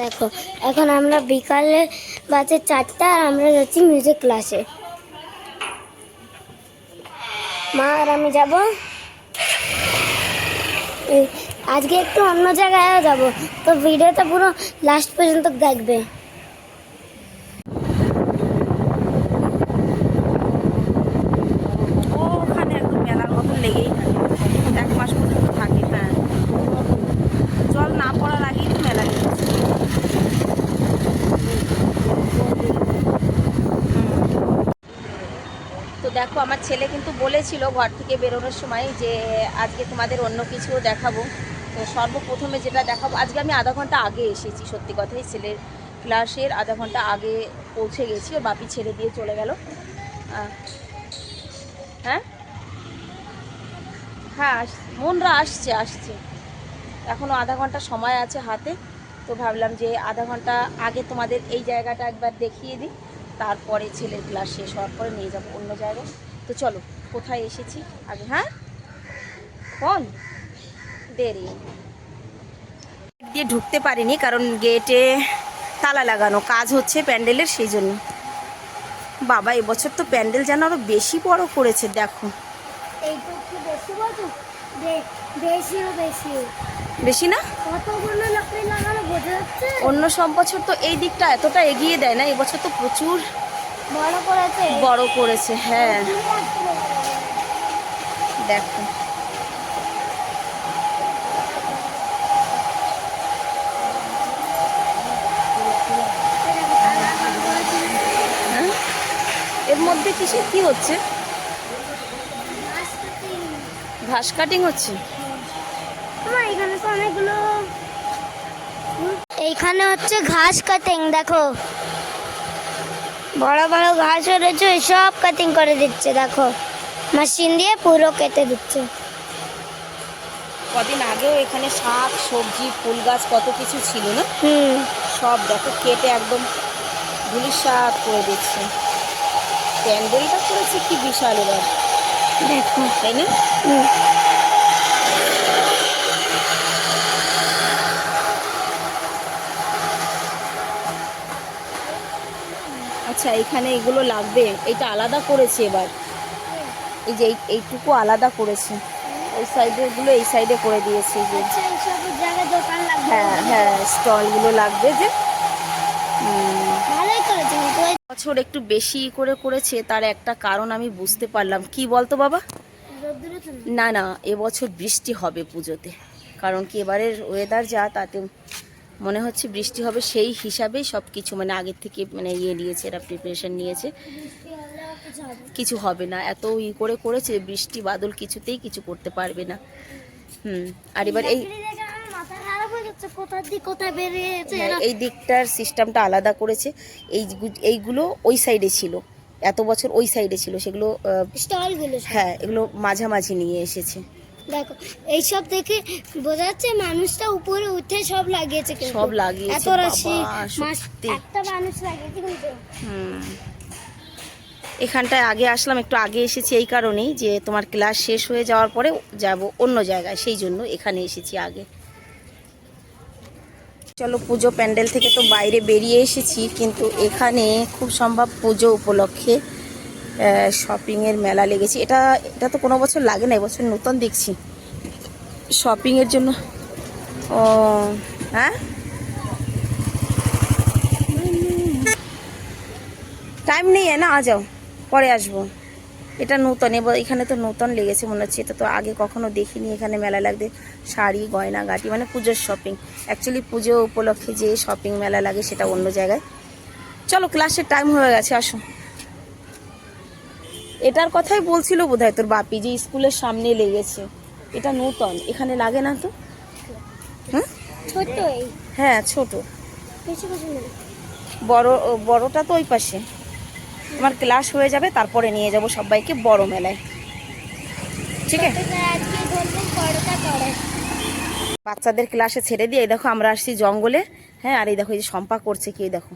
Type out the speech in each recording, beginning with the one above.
দেখো, এখন আমরা বিকালে বাজে চারটা আর আমরা যাচ্ছি মিউজিক ক্লাসে মা, আর আমি যাব? আজকে একটু অন্য জায়গায়ও যাব, তো ভিডিওটা পুরো লাস্ট পর্যন্ত দেখবে। লেগেই থাকে এক মাস পর্যন্ত থাকে হ্যাঁ জল না পড়ার আগেই তো মেলা লেগেছে তো দেখো, আমার ছেলে কিন্তু বলেছিল ঘর থেকে বেরোনোর সময় যে আজকে তোমাদের অন্য কিছুও দেখাবো। তো সর্বপ্রথমে যেটা দেখাবো, আজকে আমি আধা ঘণ্টা আগে এসেছি, সত্যি কথাই ছেলের ক্লাসের আধা ঘণ্টা আগে পৌঁছে গেছি ও বাপি ছেড়ে দিয়ে চলে গেল। হ্যাঁ? হ্যাঁ আস- মনরা আসছে আসছে। এখনও আধা ঘণ্টা সময় আছে হাতে, তো ভাবলাম যে আধা ঘণ্টা আগে তোমাদের এই জায়গাটা একবার দেখিয়ে দিই। তারপরে ছেলের ক্লাস শেষ হওয়ার পরে নিয়ে যাব অন্য জায়গায়। তো চলো, কোথায় এসেছি? আগে হ্যাঁ? ফোন দেরি। দিয়ে ঢুকতে পারিনি কারণ গেটে তালা লাগানো কাজ হচ্ছে প্যান্ডেলের, সেই জন্য। বাবা, এবছর তো প্যান্ডেল যেন আরও বেশি বড় করেছে, দেখো। বেশি না? অন্য সব বছর তো এই দিকটা এতটা এগিয়ে দেয় না এবছর তো প্রচুর বড় করেছে। বড় করেছে হ্যাঁ। দেখো। হ্যাঁ? এর মধ্যে কিসের কি হচ্ছে? ঘাস কাটিং হচ্ছে? এখানে তো অনেকগুলো এইখানে হচ্ছে ঘাস কাটিং দেখো। বড় বড় ঘাস হয়েছে সব কাটিং করে দিচ্ছে দেখো। মেশিন দিয়ে পুরো কেটে দিচ্ছে। কদিন আগেও এখানে শাক সবজি ফুল গাছ কত কিছু ছিল না? হুম। সব দেখো কেটে একদম শাক করে দিচ্ছে। প্যান্ডেলটা করেছে কি বিশাল এবার। দেখো। তাই না? হুম। আচ্ছা এখানে এগুলো লাগবে। এটা আলাদা করেছে এবার। এই যে এই- এইটুকু আলাদা করেছে। ওই সাইডে গুলো এই সাইডে করে দিয়েছে যে। আচ্ছা হ্যাঁ হ্যাঁ স্টলগুলো লাগবে যে। বছর একটু বেশি করে করেছে তার একটা কারণ আমি বুঝতে পারলাম। কি বলতো বাবা। না না এবছর বৃষ্টি হবে পুজোতে। কারণ কি এবারের ওয়েদার যা তাতে মনে হচ্ছে বৃষ্টি হবে সেই হিসাবেই সব কিছু মানে আগের থেকে মানে ইয়ে নিয়েছে এরা প্রিপারেশন নিয়েছে কিছু হবে না। এত ই করে করেছে বৃষ্টি বাদল কিছুতেই কিছু করতে পারবে না হুম আর এবার এই হয়ে। এই দিকটার সিস্টেমটা আলাদা করেছে এই এইগুলো ওই সাইডে ছিল এত বছর ওই সাইডে ছিল সেগুলো। হ্যাঁ এগুলো মাঝামাঝি নিয়ে এসেছে দেখো এইসব দেখে বোঝা যাচ্ছে মানুষটা উপরে উঠে সব লাগিয়েছে কিন্তু। সব লাগিয়েছে, এত রাশি মাস- একটা মানুষ লাগিয়েছে কিন্তু। হুম। এখানটায় আগে আসলাম একটু আগে এসেছি এই কারণেই যে তোমার ক্লাস শেষ হয়ে যাওয়ার পরে যাব অন্য জায়গায় সেই জন্য এখানে এসেছি আগে। চলো পুজো প্যান্ডেল থেকে তো বাইরে বেরিয়ে এসেছি কিন্তু এখানে খুব সম্ভব পুজো উপলক্ষে শপিংয়ের মেলা লেগেছে। এটা এটা তো কোনো বছর লাগে না, এবছর নতুন দেখছি। শপিংয়ের জন্য, ও হ্যাঁ? টাইম নেই, না, আ যাও, পরে আসব। এটা নূতন, এবার এখানে তো নূতন লেগেছে মনে হচ্ছে, এটা তো আগে কখনো দেখিনি এখানে মেলা লাগতে শাড়ি, গয়না, গাটি মানে পুজোর শপিং অ্যাকচুয়ালি পুজো উপলক্ষে যে শপিং মেলা লাগে সেটা অন্য জায়গায়। চলো ক্লাসের টাইম হয়ে গেছে, আসো। এটার কথাই বলছিল বোধহয় তোর বাপি যে স্কুলের সামনে লেগেছে। এটা নূতন এখানে লাগে না তো? হ্যাঁ ছোট হ্যাঁ ছোট। বড় বড়টা তো ওই পাশে। আমার ক্লাস হয়ে যাবে তারপরে নিয়ে যাব সবাইকে বড় মেলায়। ঠিক আছে? বাচ্চাদের ক্লাসে ছেড়ে দিয়ে এই দেখো আমরা আসছি জঙ্গলে। হ্যাঁ আর এই দেখো এই যে শম্পা করছে কি দেখো?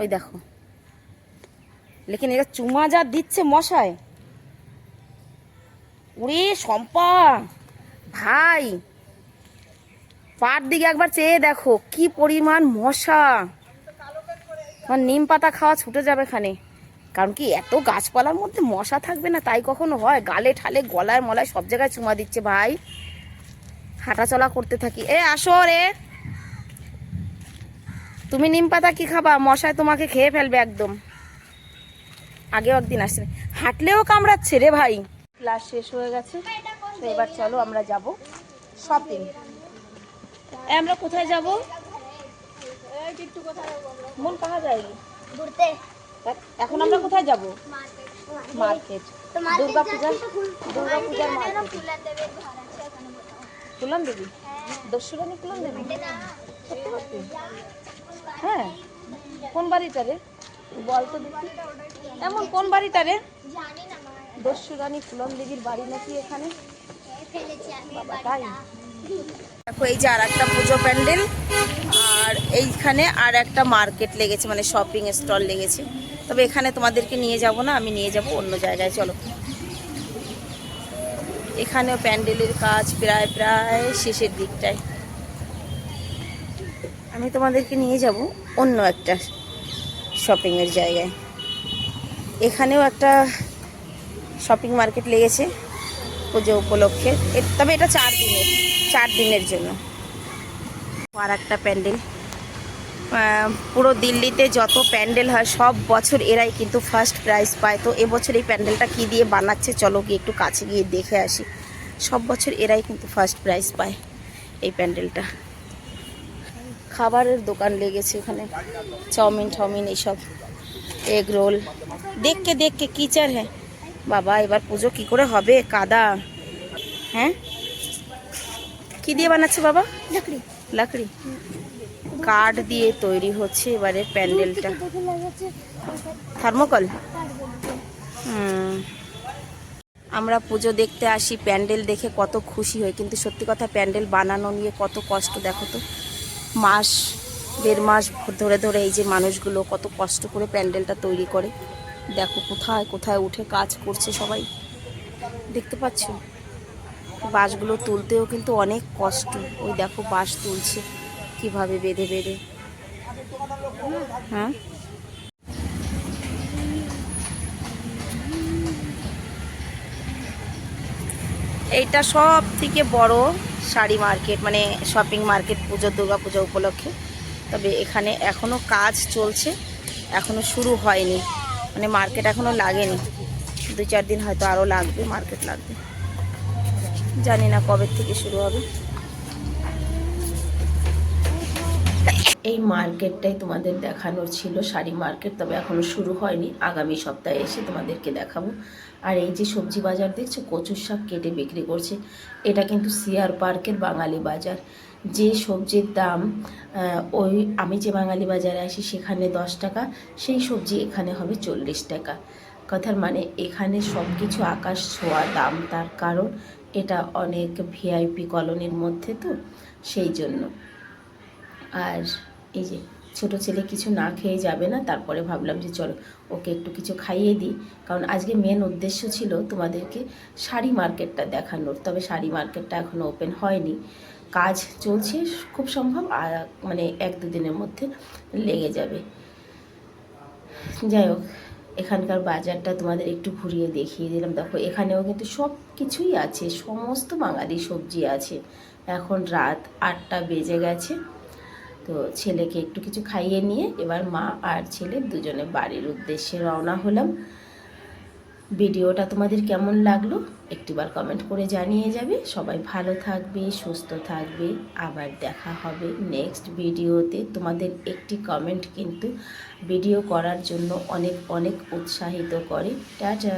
ওই দেখো। লেকিন এরা চুমা যা দিচ্ছে মশায় ওরে শম্পা, ভাই পার দিকে একবার চেয়ে দেখো, কি পরিমাণ মশা। আমার নিম পাতা খাওয়া ছুটে যাবে এখানে কারণ কি, এত গাছপালার মধ্যে মশা থাকবে না, তাই কখনো হয়? গালে ঠালে, গলায় মলায় সব জায়গায় চুমা দিচ্ছে ভাই। হাঁটাচলা করতে থাকি। এ, আসো রে। তুমি নিম পাতা কি খাবা? মশায় তোমাকে খেয়ে ফেলবে একদম। আগেও একদিন আসছে। হাঁটলেও কামড়াচ্ছে রে ভাই। ক্লাস শেষ হয়ে গেছে তো এবার চলো আমরা যাব শপিং আমরা কোথায় যাব? মন কাহা যায় ঘুরতে। এখন আমরা কোথায় যাব? মার্কেট। দুর্গা পূজা দুর্গা পূজার মার্কেট। কুলন দেবী? দস্যুরানী কুলন দেবী? হ্যাঁ। কোন বাড়িটা রে? বল তো দেখি এমন কোন বাড়িটা রে? দস্যুরানী ফুলন দেবীর বাড়ি নাকি এখানে? দেখো, এই যে আর একটা পুজো প্যান্ডেল, আর এইখানে আর একটা মার্কেট লেগেছে মানে শপিং স্টল লেগেছে। তবে এখানে তোমাদেরকে নিয়ে যাব না, আমি নিয়ে যাব অন্য জায়গায়, চলো। এখানেও প্যান্ডেলের কাজ প্রায় প্রায় শেষের দিকটায়। আমি তোমাদেরকে নিয়ে যাব অন্য একটা শপিংয়ের জায়গায়। এখানেও একটা শপিং মার্কেট লেগেছে পুজো উপলক্ষে। তবে এটা চার দিনের চার দিনের জন্য। আর একটা প্যান্ডেল। পুরো দিল্লিতে যত প্যান্ডেল হয়, সব বছর এরাই কিন্তু ফার্স্ট প্রাইজ পায়। তো এবছর এই প্যান্ডেলটা কি দিয়ে বানাচ্ছে, চলো গিয়ে একটু কাছে গিয়ে দেখে আসি। সব বছর এরাই কিন্তু ফার্স্ট প্রাইজ পায় এই প্যান্ডেলটা। খাবারের দোকান লেগেছে এখানে চাউমিন ঠাউমিন এইসব এগ রোল। দেখকে দেখকে কিচার হ্যাঁ বাবা এবার পুজো কি করে হবে? কাদা। হ্যাঁ? কি দিয়ে বানাচ্ছে বাবা? লাকড়ি। লাকড়ি। কাঠ দিয়ে তৈরি হচ্ছে এবারে প্যান্ডেলটা। থার্মোকল? হুম। আমরা পুজো দেখতে আসি প্যান্ডেল দেখে কত খুশি হই। কিন্তু সত্যি কথা প্যান্ডেল বানানো নিয়ে কত কষ্ট দেখো তো। মাস, দেড় মাস ধরে ধরে এই যে মানুষগুলো কত কষ্ট করে প্যান্ডেলটা তৈরি করে। দেখো কোথায় কোথায় উঠে কাজ করছে সবাই। দেখতে পাচ্ছ? বাঁশগুলো তুলতেও কিন্তু অনেক কষ্ট। ওই দেখো বাঁশ তুলছে, কীভাবে বেঁধে বেঁধে। হ্যাঁ? এইটা সব থেকে বড় শাড়ি মার্কেট মানে শপিং মার্কেট পুজো, দুর্গা পুজো উপলক্ষে। তবে এখানে এখনও কাজ চলছে এখনও শুরু হয়নি। মানে মার্কেট এখনও লাগেনি। দু চার দিন হয়তো আরও লাগবে মার্কেট লাগবে। জানি না কবে থেকে শুরু হবে। এই মার্কেটটাই তোমাদের দেখানোর ছিল, শাড়ি মার্কেট তবে এখনও শুরু হয়নি, আগামী সপ্তাহে এসে তোমাদেরকে দেখাবো। আর এই যে সবজি বাজার দেখছ, কচুর শাক কেটে বিক্রি করছে, এটা কিন্তু সিআর পার্কের বাঙালি বাজার। যে সবজির দাম ওই আমি যে বাঙালি বাজারে আসি সেখানে দশ টাকা, সেই সবজি এখানে হবে চল্লিশ টাকা। কথার মানে এখানে সব কিছু আকাশ ছোঁয়া দাম, তার কারণ এটা অনেক ভিআইপি কলোনির মধ্যে তো, সেই জন্য। আর এই যে ছোট ছেলে কিছু না খেয়ে যাবে না, তারপরে ভাবলাম যে চলো ওকে একটু কিছু খাইয়ে দিই। কারণ আজকে মেন উদ্দেশ্য ছিল তোমাদেরকে শাড়ি মার্কেটটা দেখানোর, তবে শাড়ি মার্কেটটা এখনও ওপেন হয়নি। কাজ চলছে, খুব সম্ভব মানে এক দুদিনের মধ্যে লেগে যাবে। যাই হোক, এখানকার বাজারটা তোমাদের একটু ঘুরিয়ে দেখিয়ে দিলাম। দেখো, এখানেও কিন্তু সব কিছুই আছে, সমস্ত বাঙালি সবজি আছে। এখন রাত আটটা বেজে গেছে। তো ছেলেকে একটু কিছু খাইয়ে নিয়ে এবার মা আর ছেলে দুজনে বাড়ির উদ্দেশ্যে রওনা হলাম। ভিডিওটা তোমাদের কেমন লাগল একটিবার কমেন্ট করে জানিয়ে যাবে। সবাই ভালো থাকবে, সুস্থ থাকবে। আবার দেখা হবে নেক্সট ভিডিওতে। তোমাদের একটি কমেন্ট কিন্তু ভিডিও করার জন্য অনেক অনেক উৎসাহিত করে। টাটা!